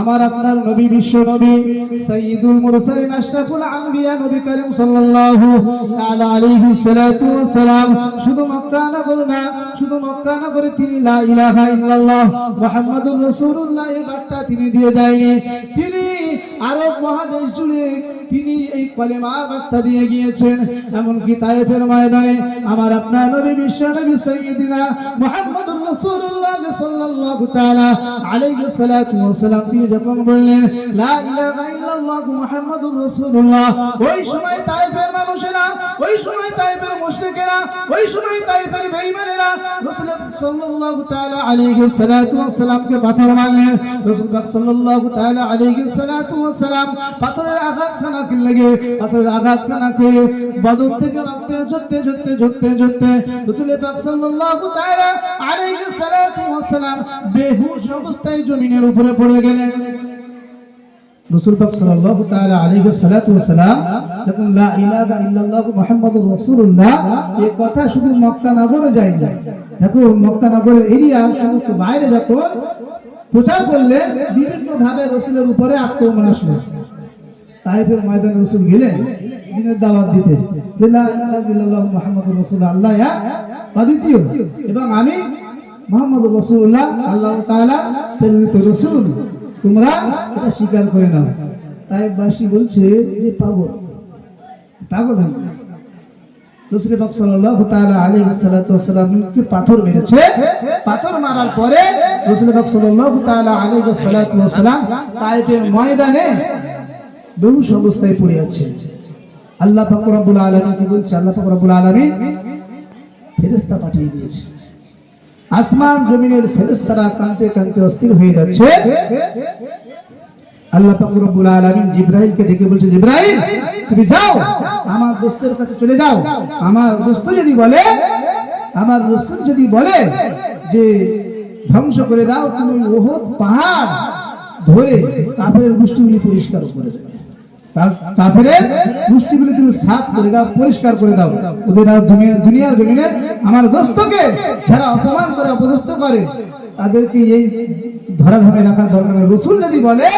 আমার আপনার নবী বিশ্ব নবী সাইয়্যিদুল মুরসালিন আশরাফুল আম্বিয়া নবী করিম সাল্লাল্লাহু তাআলা আলাইহি সালাতু ওয়া সালাম শুধু মক্কা নগর না, শুধু মক্কা নগরে তিনি লা ইলাহা ইল্লাল্লাহ মুহাম্মাদুর রাসূলুল্লাহ এর বার্তা তিনি দিয়ে যায়নি। তিনি আরব মহাদেশ জুড়ে তিনি এই কলেমার বার্তা দিয়ে গিয়েছেন। এমনকি তাইফের ময়দানে আমার আপনার নবী বিশ্ব নবী সৈয়দিনা মোহাম্মদ রাসূলুল্লাহ সাল্লাল্লাহু তাআলা আলাইহি সালাতু ওয়া সালাম তিনি যখন বললেন, লা ইলাহা ইল্লাল্লাহ মুহাম্মাদুর রাসূলুল্লাহ। ওই সময় তায়েফের মানুষেরা ওই সময় তায়েফের বেঈমানেরা রাসূল সাল্লাল্লাহু তাআলা আলাইহি সাল্লাতু ওয়াস সালামকে পাথর মারলেন রাসূল পাক সাল্লাল্লাহু তাআলা আলাইহি সাল্লাতু ওয়াস সালাম পাথরের আঘাত খানা লাগে, পাথরের আঘাত খানা খেয়ে বদর থেকে রক্তে ঝরতে ঝরতে ঝরতে ঝরতে রাসূল পাক সাল্লাল্লাহু তাআলা আলাইহি সাল্লাতু ওয়াস সালাম বেহুশ অবস্থায় জমিনের উপরে পড়ে গেলেন। রসুল পাক সাল্লাল্লাহু তাআলা আলাইহি সাল্লাতু ওয়াসালাম যখন লা ইলাহা ইল্লাল্লাহু মুহাম্মাদুর রাসূলুল্লাহ এই কথা শুধু মক্কা নগরে যায় না দেখুন মক্কা নগরের এরিয়া, সমস্ত বাইরে যখন প্রচার করলেন বিভিন্ন ভাবে রসুলের উপরে আক্রমণ আসলো। তাইফের ময়দানে রসুল গেলেন, দিনের দাওয়াত দিতে। লা ইলাহা ইল্লাল্লাহু মুহাম্মাদুর রাসূলুল্লাহ ইয়া অদ্বিতীয়। এবং আমি মোহাম্মদুর রাসূলুল্লাহ, আল্লাহ তাআলা প্রেরিত রাসূল। তোমরা এটা স্বীকার করে নাও। তাই বাসী বলছে যে পাগল। পাগল হয়ে গেছে। রসুল সাল্লাল্লাহু তাআলা আলাইহি সাল্লাতু পাথর মেরেছে। পাথর মারার পরে রসুল পাক সাল্লাল্লাহু তাআলা আলাইহি সাল্লাতু ওয়াসাল্লাম তাইফের ময়দানে বেহুশ অবস্থায় পড়ে আছে। আল্লাহ পাক রব্বুল আলামিন বলছে? আল্লাহ পাক রব্বুল আলামিন ফেরেশতা পাঠিয়ে দিয়েছে। আসমান জমিনের ফেরেশতারা কাঁদতে কাঁদতে অস্থির হয়ে যাচ্ছে। আল্লাহ পাক রব্বুল আলামিন জিব্রাইলকে ডেকে বলছে, জিব্রাইল, তুমি যাও, আমার দোস্তের কাছে চলে যাও। আমার দোস্ত যদি বলে, আমার রাসূল যদি বলে যে, ধ্বংস করে দাও, তুমি ওহদ পাহাড় ধরে কাফের গোষ্ঠীগুলি পরিষ্কার করে দেবে। কাফেরের গোষ্ঠীগুলি তুমি সাফ করে দাও, পরিষ্কার করে দাও। ওদের দুনিয়ার জমিনে আমার দোস্তকে যারা অপমান করে, অপদস্থ করে, তাদেরকে এই ধরাধামে রাখার দরকার রসুল যদি বলে,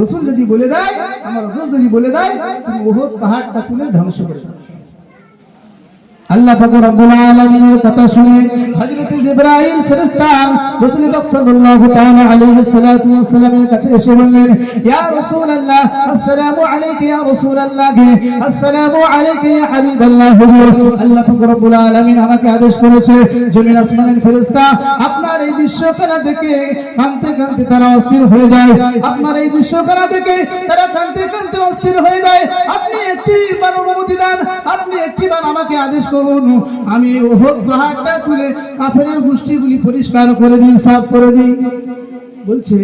রসুল যদি বলে দেয়, আমার রসুল যদি বলে দেয়, তুমি ওহদ পাহাড়টা তুলে ধ্বংস করে আল্লাহ পাক রব্বুল আলামিনের কথা শুনে হযরত জিবরাইল ফেরেশতা রাসূল পাক সাল্লাল্লাহু তাআলা আলাইহি সাল্লাতু ওয়াসাল্লামের কাছে এসে বললেন, ইয়া রাসূলুল্লাহ, আসসালামু আলাইকা ইয়া রাসূলুল্লাহ, আসসালামু আলাইকা ইয়া হাবিবাল্লাহ আল্লাহ পাক রব্বুল আলামিন আমাকে আদেশ করেছে, জমিন আসমানের ফেরেশতা, আপনার এই দৃশ্য দৃশ্যখানা দেখে কাঁদতে কাঁদতে তারা অস্থির হয়ে যায়। আপনার এই দৃশ্য দৃশ্যখানা দেখে তারা কাঁদতে কাঁদতে অস্থির হয়ে যায়। আপনি একটিবার অনুমতি দেন, আপনি একটিবার আমাকে আদেশ করুন আমি তুলে গোষ্ঠীগুলি পরিষ্কার করে সাফ করে দিই বলছে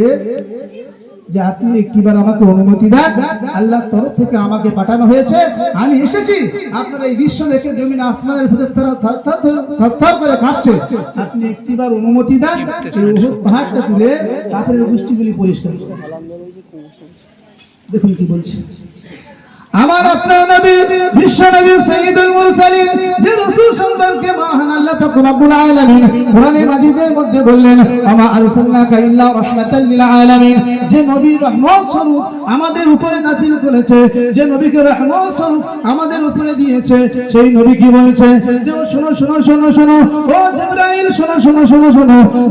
যে, আপনি একটিবার আমাকে অনুমতি দেন, আল্লাহর তরফ থেকে আমাকে পাঠানো হয়েছে। আমি এসেছি, আপনার এই দৃশ্য দেখে জমিন আসমানের থরথর করে কাঁপছে। আপনি একটিবার অনুমতি দেন পাহাড়টা তুলে কাফেরের গোষ্ঠীগুলি পরিষ্কার দেখুন কি বলছে। আমার আপনার নবী, বিশ্ব নবী সাইয়্যিদুল মুরসালিন আমাদের উপরে করেছে, যে নবীকে রহমত স্বরূপ আমাদের উপরে দিয়েছে, সেই নবী কি বলেছে?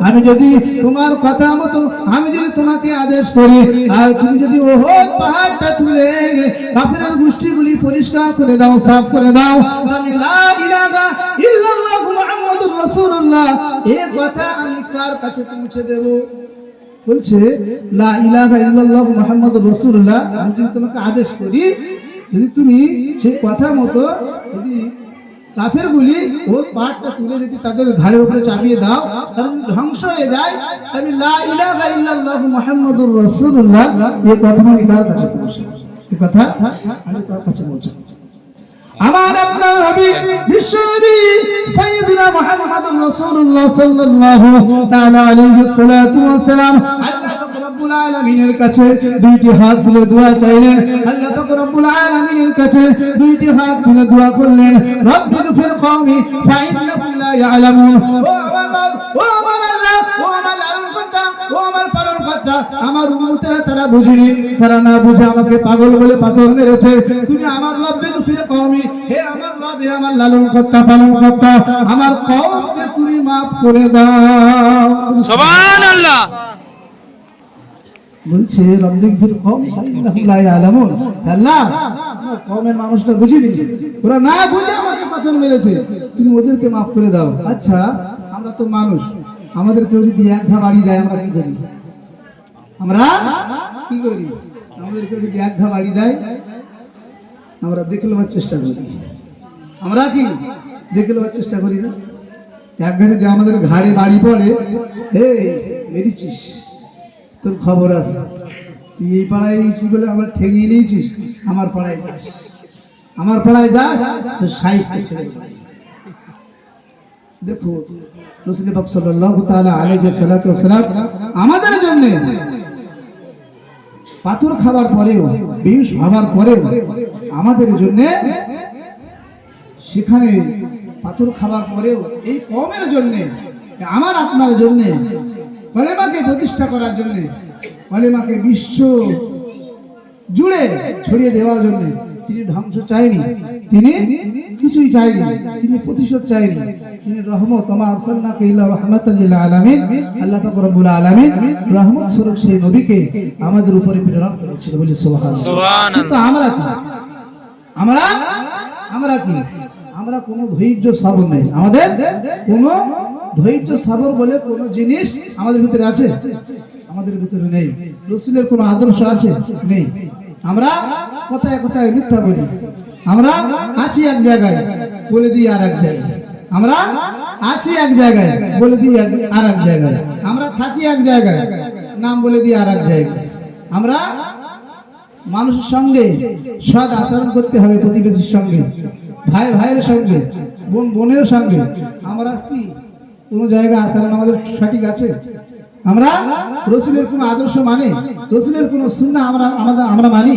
আমি যদি তোমার কথা মতো, আমি যদি তোমাকে আদেশ করি, আর তুমি যদি ওহদ পাহাড়টা তুলে কাফেরের গোষ্ঠীগুলি পরিষ্কার করে দাও, সাফ করে দাও, আমি কথা আমি কার কাছে পৌঁছে বলছে, লা আমি তোমাকে আদেশ করি, যদি তুমি সেই কথা মতো যদি কাফের গুলি ও পাহাড়টা তুলে যদি তাদের ঘাড়ের উপরে চাপিয়ে দাও ধ্বংস হয়ে যায়, আমি লা ইলাহা ইল্লাল্লাহ কথা আমি কার কাছে পৌঁছে এই কথা আমি কার কাছে পৌঁছে আমার আপনার নবী বিশ্বনবী সাইয়্যিদুনা মুহাম্মাদুর রাসূলুল্লাহ সাল্লাল্লাহু তাআলা আলাইহি সাল্লাতু ওয়া সালাম আল্লাহ দুইটি হাত তুলে দোয়া চাইলেন। আল্লাহ পাক রব্বুল আলামিনের দুইটি হাত তুলে দোয়া করলেন। রব্বির ফিল কওমি ফাইন্নাহুম লা ইয়ালামুন। ও আমার পালন আমার উম্মতেরা তারা বুঝিনি তারা না বুঝে আমাকে পাগল বলে পাথর মেরেছে। তুমি আমার রব্বে ফিরে কওমি হে আমার আমার লালন কর্তা পালন কর্তা আমার কওমকে তুমি করে দাও। সুবহানাল্লাহ। বলছে ফির কম লা ইয়ালামুন। আল্লাহ কওমের মানুষটা বুঝিনি। ওরা না বুঝে আমাকে পাথর মেরেছে। তুমি ওদেরকে মাফ করে দাও। আচ্ছা আমরা তো মানুষ। আমাদের কেউ যদি এক ঘা বাড়ি দেয়, আমরা কি করি? আমরা কি করি? আমাদের কেউ যদি এক ঘা বাড়ি দেয়, আমরা দেখে নেওয়ার চেষ্টা করি। আমরা কি দেখে নেওয়ার চেষ্টা করি না? এক ঘাটে দিয়ে আমাদের ঘাড়ে বাড়ি পড়ে হে বেরিয়েছিস তোর খবর আছে। তুই এই পাড়ায় এসেছিস বলে আমার ঠেঙিয়ে নিয়েছিস? আমার পাড়ায় যাস। আমার পাড়ায় যাস তো সাহিত্য ছেড়ে। আমাদের জন্য পাথর খাবার পরেও, বিষ হবার পরেও আমাদের জন্য সেখানে পাথর খাবার পরেও এই কমের জন্য, আমার, আপনার জন্য, কলেমাকে প্রতিষ্ঠা করার জন্য, কলেমাকে বিশ্ব জুড়ে ছড়িয়ে দেওয়ার জন্য তিনি ধ্বংস চাইনি তিনি কিছুই চাইনি তিনি প্রতিশোধ চাইনি তিনি রহমত আমা আরসালনাকা ইল্লা রাহমাতাল লিল আলামিন। আল্লাহ পাক রব্বুল আলামিন রহমত স্বরূপ সেই নবীকে আমাদের উপরে প্রেরণ করেছিল বলে সুবহানাল্লাহ। সুবহানাল্লাহ। কিন্তু আমরা কি? আমরা? আমরা কি? আমরা কোনো ধৈর্য সাবর নেই। আমাদের কোনো ধৈর্য সাবর বলে কোনো জিনিস আমাদের ভিতরে আছে? আমাদের ভিতরে নেই। রসুলের কোনো আদর্শ আছে? নেই। আমরা কোথায় কোথায় মিথ্যা বলি? আমরা আছি এক জায়গায়, বলে দিই আর এক জায়গায়। আমরা আছি এক জায়গায়, বলে দিই আর এক জায়গায়। আমরা থাকি এক জায়গায়, নাম বলে দিই আর এক জায়গায়। আমরা মানুষের সঙ্গে সৎ আচরণ করতে হবে প্রতিবেশীর সঙ্গে, ভাই ভাইয়ের সঙ্গে, বোন বোনের সঙ্গে। আমরা কি কোনো জায়গা আচরণ আমাদের সঠিক আছে? আমরা রসুলের কোনো আদর্শ মানে? রসুলের কোনো সুন্না আমরা আমাদের আমরা মানি?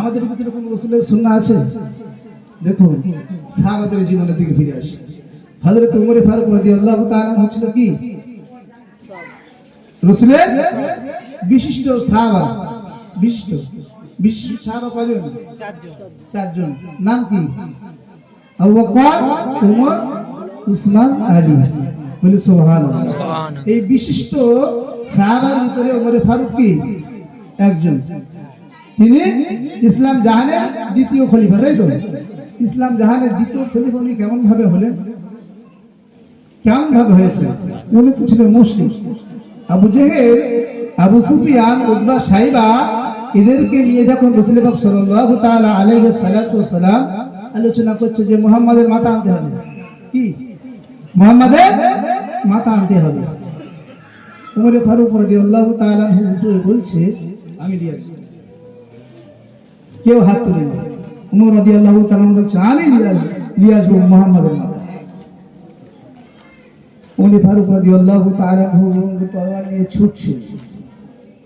আমাদের ভিতরে কোনো রসুলের সুন্না আছে? দেখুন সাহাবাদের জীবনের দিকে ফিরে আসি। হজরত উমরে ফারুক রাদি আল্লাহ হচ্ছিল কি? রসুলের বিশিষ্ট সাহাবা। বিশিষ্ট। বিশিষ্ট সাহাবা কজন চারজন। নাম কি? আবু বকর উমর উসমান আলী। বলে সুবহানাল্লাহ। এই বিশিষ্ট ইসলাম জাহানের দ্বিতীয় খলিফা, তাই তো? ইসলাম জাহানের দ্বিতীয় খলিফা উনি কেমন ভাবে হলেন? কেমন ভাবে হয়েছে? উনি তো ছিলেন মুসলিম। আবু জেহেল, আবু সুফিয়ান উদ্বা সাইবা এদেরকে নিয়ে যখন রসুল পাক সাল্লাল্লাহু তাআলা আলাইহি সালাম আলোচনা করছে যে মোহাম্মদের মাথা আনতে হবে। কি? মুহাম্মাদের মাথা আনতে হবে। উমরে ফারুক রাদিয়াল্লাহু তাআলা উঠে বলছে, আমি নিয়ে আসব কেউ হাত তুলে না উমর রাদিয়াল্লাহু তাআলা বলছে, আমি নিয়ে আসব নিয়ে আসব মুহাম্মাদের মাথা উনি ফারুক রাদিয়াল্লাহু তাআলা হুজুর তরোয়ার নিয়ে ছুটছে।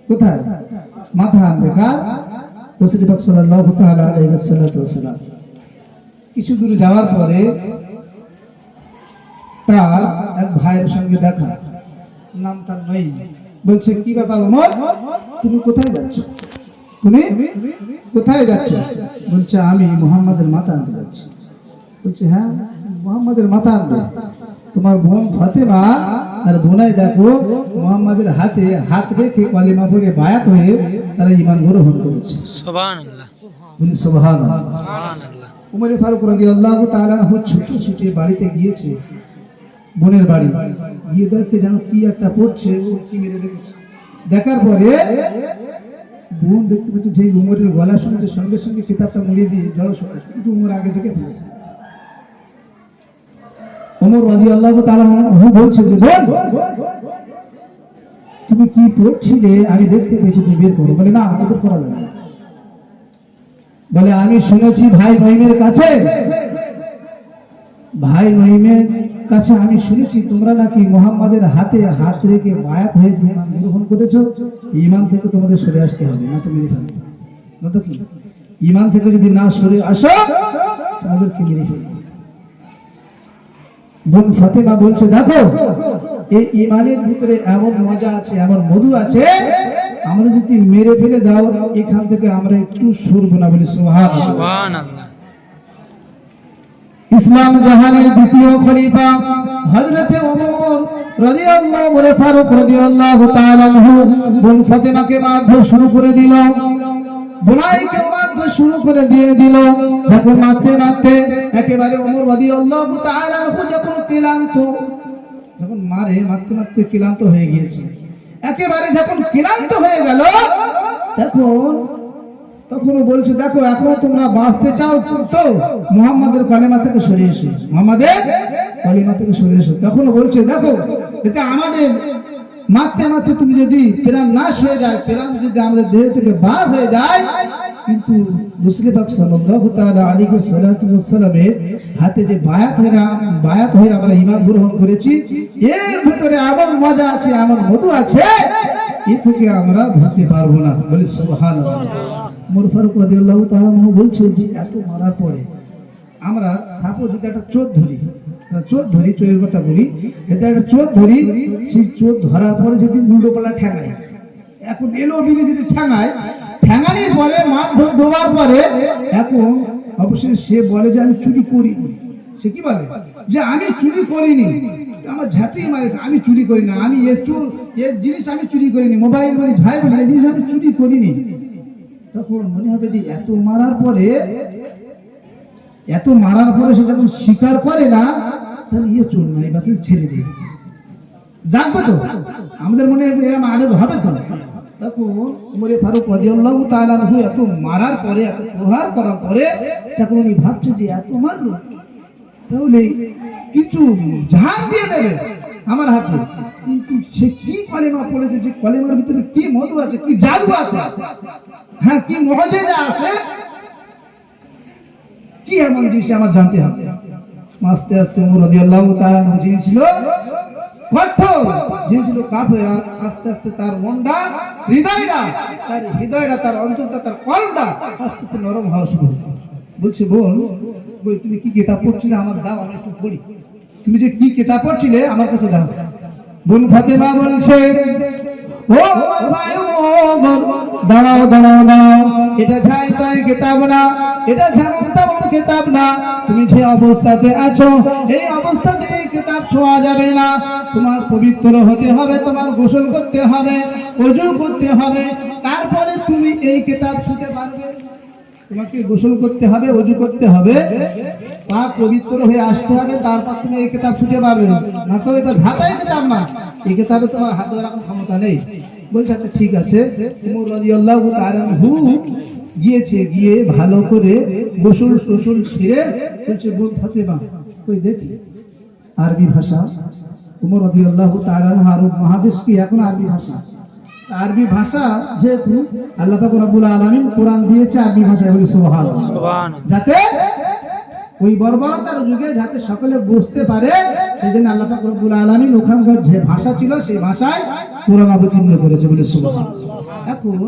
কোথায়? মাথা আনবে কার রাসূল পাক সাল্লাল্লাহু তাআলা আলাইহি ওয়াসাল্লাম কিছু দূর যাওয়ার পরে তার এক ভাইয়ের সঙ্গে দেখা। নাম তার নই। বলছে কি ব্যাপার ওমর তুমি কোথায় যাচ্ছ? তুমি? কোথায় যাচ্ছ? বলছে আমি মুহাম্মাদের মাথা আনতে যাচ্ছি। বলছে হ্যাঁ মুহাম্মাদের মাথা আনবে তোমার বোন ফাতেমা আর বোনাই দেখো মোহাম্মদের হাতে হাত রেখে কলিমা পড়ে বায়াত হয়ে তারা ইমান গ্রহণ করেছে। বলি সুবহানাল্লাহ। উমরে ফারুক রাদিয়াল্লাহু তাআলা আনহু ছুটে ছুটে বাড়িতে গিয়েছে। বোনের বাড়ি। গিয়ে দেখতে যেন কি একটা পড়ছে কি মেরে রেখেছে। দেখার পরে বোন দেখতে পাচ্ছে যে উমরের গলা শুনেছে, সঙ্গে সঙ্গে কিতাবটা মুড়িয়ে দিয়ে সরে কিন্তু উমর আগে থেকে ফেলেছে উমর রাদিয়াল্লাহু তাআলা আনহু বলছে যে তুমি কি পড়ছিলে? আমি দেখতে পেয়েছি, তুমি বের করো। বলে, না না। বলে, আমি শুনেছি ভাই মহিমের কাছে ভাই মহিমের কাছে আমি শুনেছি, তোমরা নাকি মোহাম্মদের হাতে হাত রেখে বায়াত হয়েছে, ইমান গ্রহণ করেছ? ইমান থেকে তোমাদের সরে আসতে হবে, না তো মেরে ফেলবে। না তো কি? ইমান থেকে যদি না সরে আসো, তোমাদেরকে মেরে ফেলবে। বোন ফাতেমা বলছে, দেখো, এই ইমানের ভিতরে এমন মজা আছে, এমন মধু আছে, আমাদের যদি মেরে ফেলে দাও, এখান থেকে আমরা একটু সরবো না বলি আল্লাহ ইসলাম জাহানের দ্বিতীয় খলিফা হযরতে ওমর তাআলা শুরু করে দিল। শুরু করে দিয়ে দিল। যখন মারতে মারতে একেবারে ক্লান্ত, যখন মারে, মারতে মারতে ক্লান্ত হয়ে গিয়েছে। একেবারে যখন ক্লান্ত হয়ে গেল, তখন তখনও বলছে, দেখো এখনও তোমরা বাঁচতে চাও তো মুহাম্মাদের কলেমা থেকে সরে এসো, মুহাম্মাদের কলেমা থেকে সরে এসো। তখনও বলছে, দেখো, এতে আমাদের মারতে মারতে তুমি যদি প্রাণ নাশ হয়ে যায়, প্রাণ যদি আমাদের দেহ থেকে বার হয়ে যায়, কিন্তু তাআলা আলাইহি সাল্লাতু ওয়াসসালামের হাতে যে বায়াত হয়ে বায়াত হয়ে আমরা ঈমান গ্রহণ করেছি, এর ভিতরে এমন মজা আছে, এমন মধু আছে, এ থেকে আমরা ভুলতে পারব না। বলি, সুবহানাল্লাহ। মোর ফারুক রাদিয়াল্লাহু তাআলা আনহু বলছে যে এত মারার পরে আমরা সাপোজ যদি একটা চোর ধরি চোর ধরি, চোরের কথা বলি এটা একটা চোর ধরি, সেই চোর ধরার পরে যদি উল্টো পাল্লা ঠেঙায়, এখন এলো বিলি যদি ঠেঙায়, ঠেঙানির পরে, মারধর দেওয়ার পরে, এখন অবশ্যই সে বলে যে আমি চুরি করি সে কি বলে? যে আমি চুরি করিনি। আমার ঝাঁতুই মারিস আমি চুরি করি না আমি এ চোর, এ জিনিস আমি চুরি করিনি। মোবাইল মানে ঝাই বলি জিনিস আমি চুরি করিনি। তখন মনে হবে যে এত মারার পরে, এত মারার পরে সে যখন স্বীকার করে না, তাহলে ইয়ে চোর না এই বাসে ছেড়ে দিই। জানব তো? আমাদের মনে এরকম আনন্দ হবে তো? তখন এত মারার পরে করার পরে, তখন যে এত মারলো। দিয়ে দেবে আমার হাতে। কিন্তু সে কি কলেমা পড়েছে, যে কলেমার ভিতরে কি মধু আছে, কি জাদু আছে? হ্যাঁ কি মজেজা আছে? কি এমন জিনিস আমার জানতে হবে? আস্তে আস্তে ছিল আস্তে আস্তে তার তার তার আস্তে নরম বলছে বই, তুমি কি পড়ছিলে? আমার দাও, আমি একটু পড়ি। তুমি যে কি কিতাব পড়ছিলে, আমার কাছে দাও। ফাতেমা বলছে, ও দাঁড়াও দাঁড়াও দাঁড়াও। এটা ঝাই তাই কিতাব না, এটা যেমন কিতাব না। তুমি যে অবস্থাতে আছো, এই অবস্থাতে কিতাব ছোঁয়া যাবে না। তোমার পবিত্র হতে হবে, তোমার গোসল করতে হবে ওজু করতে হবে। তারপরে তুমি এই কিতাব শুতে পারবে তোমাকে গোসল করতে হবে, অজু করতে হবে। পাক পবিত্র হয়ে আসতে হবে, তারপর তুমি এই কিতাব শুতে পারবে না তো এটা ধাতাই কিতাব না। এই কিতাবে তোমার হাত কোনো ক্ষমতা নেই। বলছে আচ্ছা ঠিক আছে। উমর গিয়েছে, গিয়ে ভালো করে গোসল টোসল সেরে বলছে, বোন ফাতেমা, কই দেখি? আরবি ভাষা। উমর রাদিয়াল্লাহু তাআলা আরব মহাদেশ কি এখন আরবি ভাষা। আরবি ভাষা যেহেতু আল্লাহ পাক রব্বুল আলামিন কোরআন দিয়েছে আরবি ভাষায় বলি সুবহান যাতে ওই বর্বরতার যুগে যাতে সকলে বুঝতে পারে সেই জন্য আল্লাহ পাক রব্বুল আলামিন ওখানকার যে ভাষা ছিল সেই ভাষায় কোরআন অবতীর্ণ করেছে বলে সুবহানাল্লাহ। এখন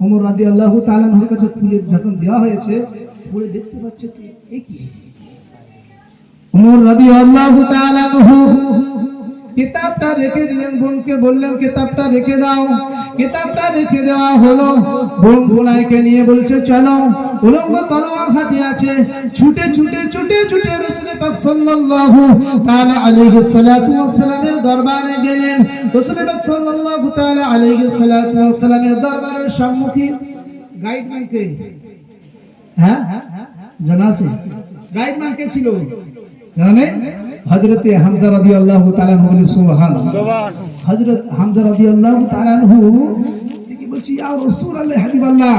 ওমর রাদিয়াল্লাহু তাআলা আনহুর কাছে খুলে যখন দেওয়া হয়েছে পড়ে দেখতে পাচ্ছে তো এ কি? উমর রাদিয়াল্লাহু তাআলা আনহু কিতাবটা রেখে দিলেন বোনকে, বললেন, কিতাবটা রেখে দাও। কিতাবটা রেখে দেওয়া হলো। বোন বোনাইকে নিয়ে বলছে, চলো, উলঙ্গ তলোয়ার হাতে আছে। ছুটে ছুটে ছুটে ছুটে রাসূল পাক সাল্লাল্লাহু তাআলা আলাইহি সাল্লাতু ওয়াসসালামের দরবারে গেলেন। রাসূল পাক সাল্লাল্লাহু তাআলা আলাইহি সাল্লাতু ওয়াসসালামের দরবারের সম্মুখে গাইডম্যান কে হ্যাঁ জানা আছে গাইডম্যান কে ছিল। জানেন হযরতে হামজা রাদিয়াল্লাহু তাআলা আনহু বলে, সুবহান। হযরত হামজা রাদিয়াল্লাহু তাআলা আনহু কি বলছি, ইয়া রাসূলুল্লাহ, হাবিবাল্লাহ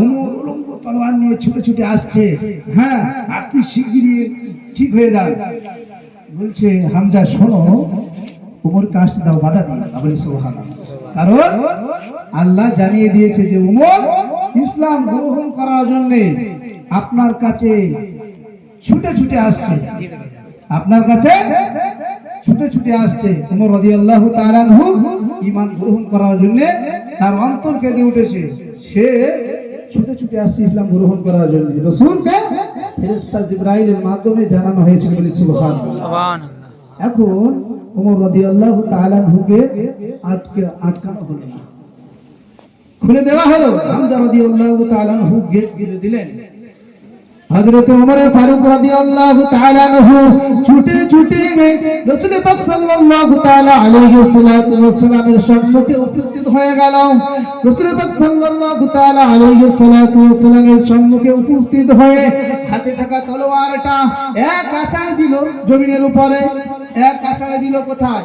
ওমর উলঙ্গ তলোয়ার নিয়ে ছুটে ছুটে আসছে। হ্যাঁ আপনি শিগগিরই ঠিক হয়ে যান। বলছে, হামজা, শোনো, উমর কাজটা দাও, বাধা দিও বলে সুবহানাল্লাহ কারণ আল্লাহ জানিয়ে দিয়েছে যে, উমর, ইসলাম গ্রহণ করার জন্য আপনার কাছে ছুটে ছুটে আসছে। আপনার কাছে ছুটে ছুটে আসছে। উমর রাদিয়াল্লাহু তাআলা আনহু ঈমান গ্রহণ করার জন্য তার অন্তর কেঁদে উঠেছে। সে ছুটে ছুটে আসছে ইসলাম গ্রহণ করার জন্য। রাসূলকে ফেরেশতা জিবরাইলের মাধ্যমে জানানো হয়েছিল বলে সুবহানাল্লাহ। সুবহান এখন ওমর রাদিয়াল্লাহু তাআলা হুকে আটকে আটকানো হলো। খুলে দেওয়া হলো। হামজা রাদিয়াল্লাহু তাআলা হু গেট খুলে দিলেন। হযরত ফারুক রাদিয়াল্লাহু তাআলা ছুটে ছুটে রাসূল পাক সাল্লাল্লাহু তাআলা আলাইহি সাল্লাতু সম্মুখে উপস্থিত হয়ে গেল। রাসূল পাক সাল্লাল্লাহু তাআলা আলাইহি সাল্লাতু সম্মুখে উপস্থিত হয়ে হাতে থাকা তলোয়ারটা এক আছাড় দিল জমিনের উপরে, এক আছাড় দিল কোথায়?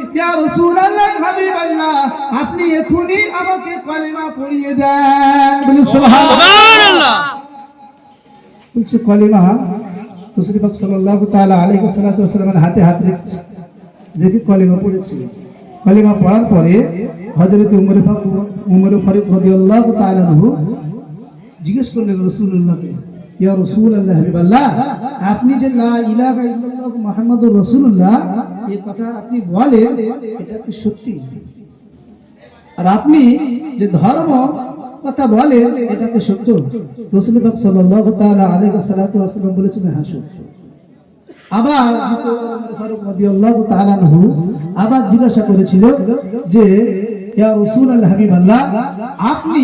আপনি এখনি আমাকে কলেমা পড়িয়ে দেন। বলছে কলেমা হাতে হাত রেখে পড়েছি। পড়ার পরে উমর ফারুক উমর ফারুক জিজ্ঞেস করলেন রাসূলুল্লাহকে ইয়া রাসূলুল্লাহ হাবিবাল্লাহ, আপনি যে লা ইলাহা ইল্লাল্লাহ মুহাম্মাদুর রাসূলুল্লাহ, এই কথা আপনি বলেন, এটা কি সত্যি? আর আপনি যে ধর্ম কথা বলেন, এটা কি সত্য? রসুল পাক সাল্লাল্লাহু তাআলা আলাইহি সাল্লাতু ওয়াসাল্লাম বলেছেন হ্যাঁ সত্য। আবার ফারুক রাদিয়াল্লাহু তাআলা আনহু আবার জিজ্ঞাসা করেছিল যে, ইয়া রাসূলুল্লাহ হাবিবাল্লাহ, আপনি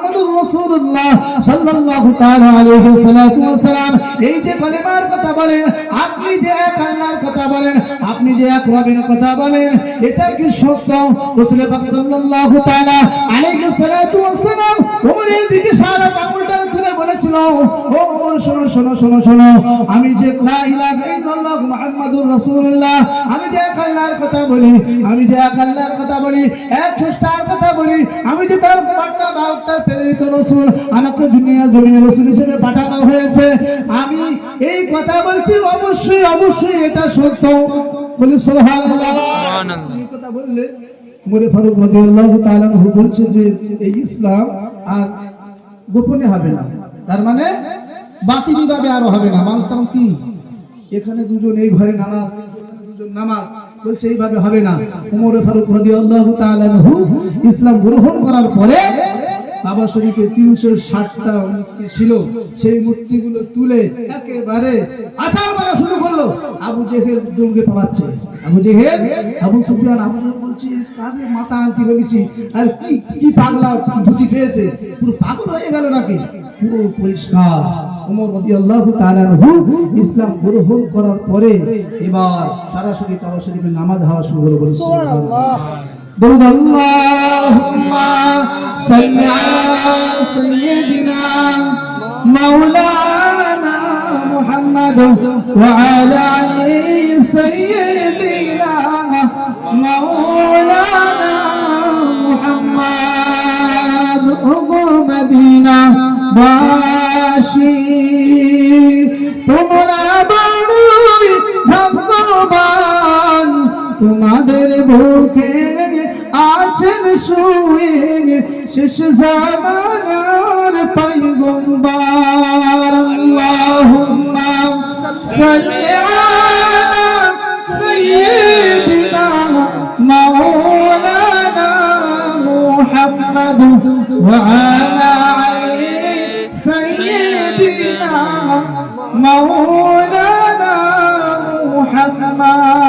আপনি যে এক আল্লাহর কথা বলেন এটা কি সত্য? আমি যে আমি যে আল্লাহর কথা বলি, আমি যে এক আল্লাহর কথা বলি, এক কথা বলি, আমি যে তার প্রেরিত রাসূল আমাকে দুনিয়া জমিনে রাসূল হিসেবে পাঠানো হয়েছে। আমি এই কথা বলছি অবশ্যই অবশ্যই এটা সত্য। বলি। এই কথা বললে উমরে ফারুক রাদিয়াল্লাহু তাআলা বলছেন যে এই ইসলাম আর গোপনে হবে না। তার মানে বাতিলি ভাবে আরও হবে না। মানুষ তখন কি? এখানে দুজন এই ঘরে নামাজ দুজন নামাজ। বলছে এইভাবে হবে না। উমরে ফারুক রাদিয়াল্লাহু তাআলা ইসলাম গ্রহণ করার পরে কাবা শরীফে তিনশো ষাটটা মূর্তি ছিল। সেই মূর্তিগুলো তুলে একেবারে আচার মারা শুরু করল। আবু জেহেল দৌড়ে পালাচ্ছে। আবু জেহেল, আবু সুফিয়ান, আবু বলছে কাজে মাথা আনতে বলেছি। আর কি কি পাগলা ধুতি খেয়েছে? পুরো পাগল হয়ে গেল নাকি? পুরো পরিষ্কার। ওমর রাদিয়াল্লাহু তাআলা ইসলাম গ্রহণ করার পরে এবার সরাসরি শরীফে নামাজ হওয়া শুরু হলো বলে درود اللهم صل على سيدنا مولانا محمد وعلى علي سيدنا مولانا محمد أبو مدينة باشي তোমরা বড়ই ভাগ্যবান তোমাদের বুকে আছেন শুয়ে শেষ জামানার পয়গম্বর আল্লাহুম্মা সাল্লি আলা সাইয়্যিদিনা মাওলানা মুহাম্মদ ওয়া আলা আলি সাইয়্যিদিনা মাওলানা মুহাম্মদ